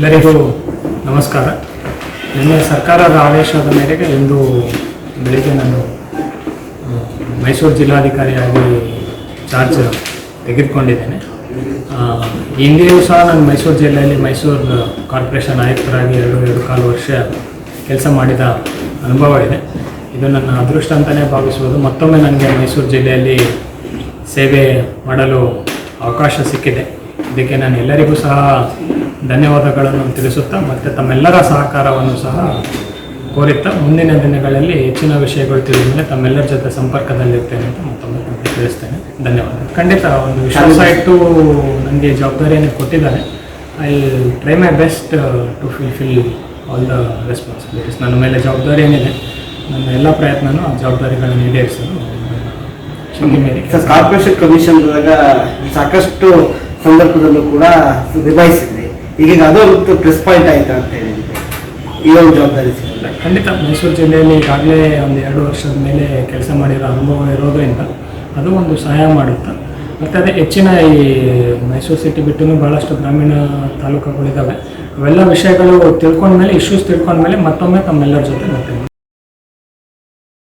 ಎಲ್ಲರಿಗೂ ನಮಸ್ಕಾರ. ನಿನ್ನೆ ಸರ್ಕಾರದ ಆದೇಶದ ಮೇರೆಗೆ ಇಂದು ಬೆಳಿಗ್ಗೆ ನಾನು ಮೈಸೂರು ಜಿಲ್ಲಾಧಿಕಾರಿಯಾಗಿ ಚಾರ್ಜ್ ತೆಗೆದುಕೊಂಡಿದ್ದೇನೆ. ಹಿಂದೆಯೂ ಸಹ ನಾನು ಮೈಸೂರು ಜಿಲ್ಲೆಯಲ್ಲಿ ಮೈಸೂರು ಕಾರ್ಪೊರೇಷನ್ ಆಯುಕ್ತರಾಗಿ ಎರಡು ಎರಡು ಕಾಲು ವರ್ಷ ಕೆಲಸ ಮಾಡಿದ ಅನುಭವ ಇದೆ ಇದು ನನ್ನ ಅದೃಷ್ಟ ಅಂತಲೇ ಭಾವಿಸುವುದು. ಮತ್ತೊಮ್ಮೆ ನನಗೆ ಮೈಸೂರು ಜಿಲ್ಲೆಯಲ್ಲಿ ಸೇವೆ ಮಾಡಲು ಅವಕಾಶ ಸಿಕ್ಕಿದೆ. ಇದಕ್ಕೆ ನಾನು ಎಲ್ಲರಿಗೂ ಸಹ ಧನ್ಯವಾದಗಳನ್ನು ತಿಳಿಸುತ್ತಾ ಮತ್ತು ತಮ್ಮೆಲ್ಲರ ಸಹಕಾರವನ್ನು ಸಹ ಕೋರುತ್ತಾ ಮುಂದಿನ ದಿನಗಳಲ್ಲಿ ಹೆಚ್ಚಿನ ವಿಷಯಗಳು ತಿಳಿದ ಮೇಲೆ ತಮ್ಮೆಲ್ಲರ ಜೊತೆ ಸಂಪರ್ಕದಲ್ಲಿರ್ತೇನೆ ಅಂತ ಮತ್ತೊಮ್ಮೆ ತಿಳಿಸ್ತೇನೆ. ಧನ್ಯವಾದ ಖಂಡಿತ ಒಂದು ವಿಶ್ವಾಸ ಇಟ್ಟು ನನಗೆ ಜವಾಬ್ದಾರಿಯನ್ನು ಕೊಟ್ಟಿದ್ದಾರೆ. I try my best to fulfil all the responsibilities. ನನ್ನ ಮೇಲೆ ಜವಾಬ್ದಾರಿ ಏನಿದೆ ನನ್ನ ಎಲ್ಲ ಪ್ರಯತ್ನನೂ ಆ ಜವಾಬ್ದಾರಿಗಳನ್ನು ಈಡೇರಿಸಲು ಕಾರ್ಪೊರೇಷನ್ ಕಮಿಷನ್ ಸಾಕಷ್ಟು ಸಂದರ್ಭದಲ್ಲೂ ಕೂಡ ನಿಭಾಯಿಸಿದ್ರಿ. ಈಗ ಅದೊಂದು ಪ್ಲಸ್ ಪಾಯಿಂಟ್ ಆಯ್ತಾ ಅಂತ ಹೇಳಿ. ಈ ಒಂದು ಜವಾಬ್ದಾರಿ ಖಂಡಿತ ಮೈಸೂರು ಜಿಲ್ಲೆಯಲ್ಲಿ ಈಗಾಗಲೇ ಒಂದು ಎರಡು ವರ್ಷದ ಮೇಲೆ ಕೆಲಸ ಮಾಡಿರೋ ಅನುಭವ ಇರೋದ್ರಿಂದ ಅದು ಒಂದು ಸಹಾಯ ಮಾಡುತ್ತೆ. ಮತ್ತು ಅದೇ ಹೆಚ್ಚಿನ ಈ ಮೈಸೂರು ಸಿಟಿ ಬಿಟ್ಟು ಭಾಳಷ್ಟು ಗ್ರಾಮೀಣ ತಾಲೂಕುಗಳಿದ್ದಾವೆ ಅವೆಲ್ಲ ವಿಷಯಗಳು ತಿಳ್ಕೊಂಡ್ಮೇಲೆ ಇಶ್ಯೂಸ್ ತಿಳ್ಕೊಂಡ್ಮೇಲೆ ಮತ್ತೊಮ್ಮೆ ತಮ್ಮೆಲ್ಲರ ಜೊತೆ ಮತ್ತೆ